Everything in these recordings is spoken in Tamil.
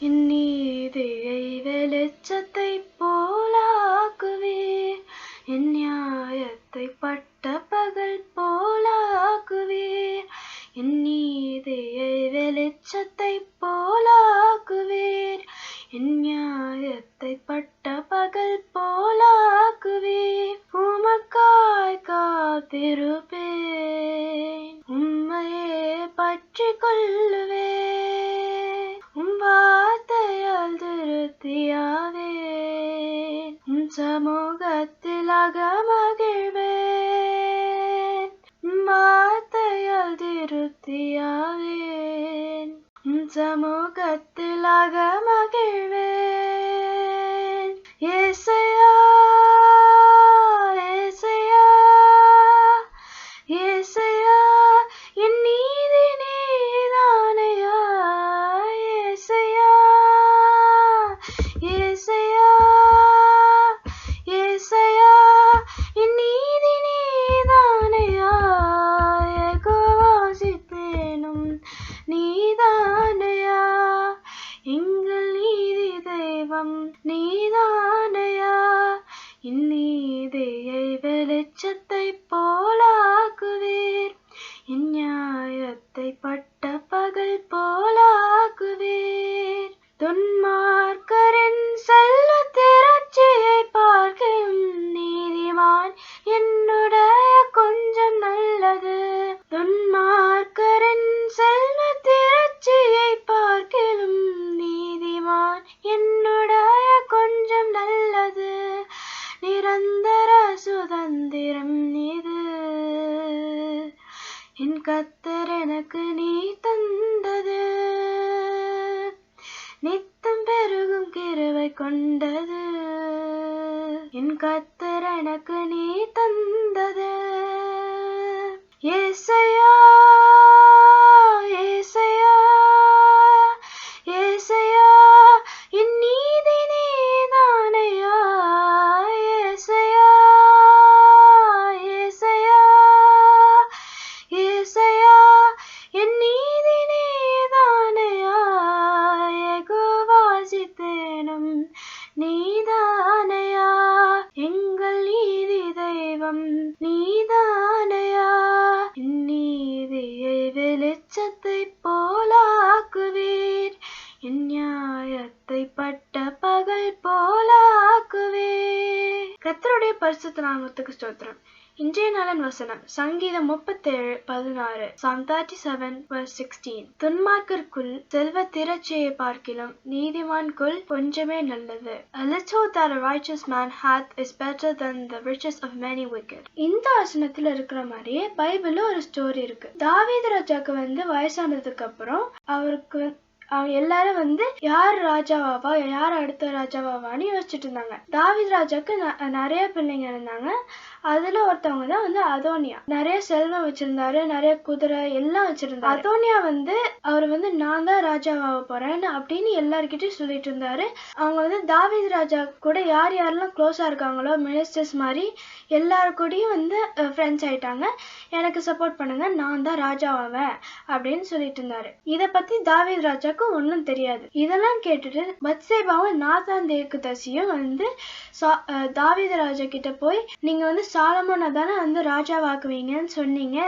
என் நீதியை வெளிச்சத்தை போலாக்குவீர் என் நியாயத்தை பட்ட பகல் போலாக்குவீர் என் நீதியை வெளிச்சத்தை போலாக்குவீர் என் நியாயத்தை பட்ட பகல் போலாக்குவீர் உமக்காய் காத்திருப்பேன். உம்மையே பற்றி கொள்ளுவே உம் திருப்தியாவேன் உம் சமூகத்தில் அகமகிழ்வேன் உம் வார்த்தையால் திருப்தியாவேன் உம் சமூகத்தில் அகமகிழ்வேன் போலாக்குவேர். என் நியாயத்தை பட்ட பகல் போலாக்குவேர். தொன்மா சுந்தர சுதந்திரம் இது. என் கத்தர் எனக்கு நீ தந்தது. நித்தம் பெருகும் கிருவை கொண்டது. என் கத்தர் எனக்கு நீ தந்தது. இசைய தெய்வம் நீதானையா? நீதியை வெளிச்சத்தை போலாக்குவீர். என் நியாயத்தை பட்ட பகல் போலாக்குவீர். கத்தருடைய பரிசுத்த நாமத்துக்கு ஸ்தோத்திரம். இன்றைய நலன் வசனம் சங்கீதம் முப்பத்தேழு பதினாறு Psalm 37 verse 16 துன்மார்க்கருக்குள் செல்வ திரட்சியை பார்க்கிலும் நீதிமான்குள் கொஞ்சமே நல்லது. Also little riches man hath is better than the riches of many wicked இந்த வசனத்துல இருக்கிற மாதிரியே பைபிள்ல ஒரு ஸ்டோரி இருக்கு. தாவீது ராஜாக்கு வந்து வயசானதுக்கு அப்புறம் அவருக்கு அவங்க எல்லாரும் வந்து யார் ராஜாவாவா யார் அடுத்த ராஜாவாவான்னு யோசிச்சுட்டு இருந்தாங்க. தாவித் ராஜாக்கு ந- நிறைய பிள்ளைங்க இருந்தாங்க. அதுல ஒருத்தவங்க தான் வந்து அதோனியா. நிறைய செல்வம் வச்சிருந்தாரு நிறைய குதிரை எல்லாம் வச்சிருந்தாரு. அதோனியா வந்து அவர் வந்து நான் தான் ராஜாவாக போறேன் அப்படின்னு எல்லார்கிட்டயும் சொல்லிட்டு இருந்தாரு. அவங்க வந்து தாவித் ராஜா கூட யார் யாரெல்லாம் க்ளோஸா இருக்காங்களோ மினிஸ்டர்ஸ் மாதிரி எல்லாரு கூடயும் வந்து ஃப்ரெண்ட்ஸ் ஆயிட்டாங்க. எனக்கு சப்போர்ட் பண்ணுங்க நான் தான் ராஜாவாவேன் அப்படின்னு சொல்லிட்டு இருந்தாரு. இதை பத்தி தாவீத் ராஜாக்கு ஒன்றும் தெரியாது. இதெல்லாம் கேட்டுட்டு பத்சேபாவும் நாதான் தேக்குதசியும் வந்து சா- அஹ் தாவீது ராஜா கிட்ட போய் நீங்க வந்து சாலமோனை தானே வந்து ராஜாவாக்குவீங்கன்னு சொன்னீங்க.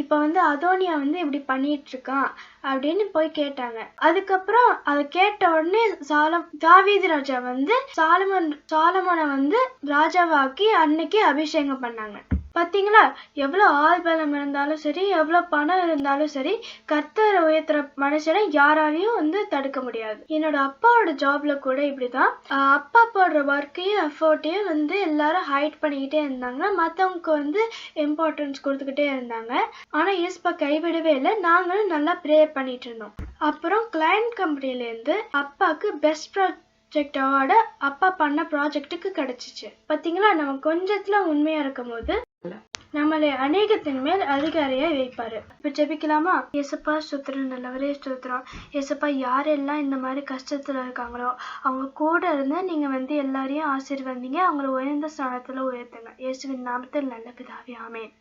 இப்போ வந்து அதோனியா வந்து இப்படி பண்ணிட்டு இருக்கான் அப்படின்னு போய் கேட்டாங்க. அதுக்கப்புறம் அதை கேட்ட உடனே சாலம் தாவீது ராஜா வந்து சாலமன் சாலமோனை வந்து ராஜாவாக்கி அன்னைக்கு அபிஷேகம் பண்ணாங்க. பார்த்தீங்களா எவ்வளோ ஆள் பலம் இருந்தாலும் சரி எவ்வளோ பணம் இருந்தாலும் சரி கர்த்தரை உயர்த்துற மனுஷனை யாராலையும் வந்து தடுக்க முடியாது. என்னோட அப்பாவோட ஜாப்ல கூட இப்படிதான். அப்பா போடுற ஒர்க்கையும் எஃபோர்ட்டையும் வந்து எல்லாரும் ஹைட் பண்ணிக்கிட்டே இருந்தாங்க. மற்றவங்களுக்கு வந்து இம்பார்ட்டன்ஸ் கொடுத்துக்கிட்டே இருந்தாங்க. ஆனா இயேசுப்பா கைவிடவே இல்லை. நாங்களும் நல்லா ப்ரே பண்ணிட்டு இருந்தோம். அப்புறம் கிளைண்ட் கம்பெனிலேருந்து அப்பாவுக்கு பெஸ்ட் ப்ராஜெக்ட் அவார்டு அப்பா பண்ண ப்ராஜெக்ட்டுக்கு கிடச்சிச்சு. பார்த்தீங்களா நம்ம கொஞ்சத்தில் உண்மையாக இருக்கும் போது நம்மளை அநேகத்தின் மேல் அதிகாரியை வைப்பாரு. இப்ப ஜெபிக்கலாமா? எசப்பா ஸ்தோத்திரம் நல்லவரே சுத்திரம் எசப்பா யாரெல்லாம் இந்த மாதிரி கஷ்டத்துல இருக்காங்களோ அவங்க கூட இருந்து நீங்க வந்து எல்லாரையும் ஆசீர்வந்தீங்க. அவங்கள உயர்ந்த ஸ்தானத்துல உயர்த்துங்க. இயேசுவின் நாமத்தில் நல்ல பிதாவே ஆமேன்.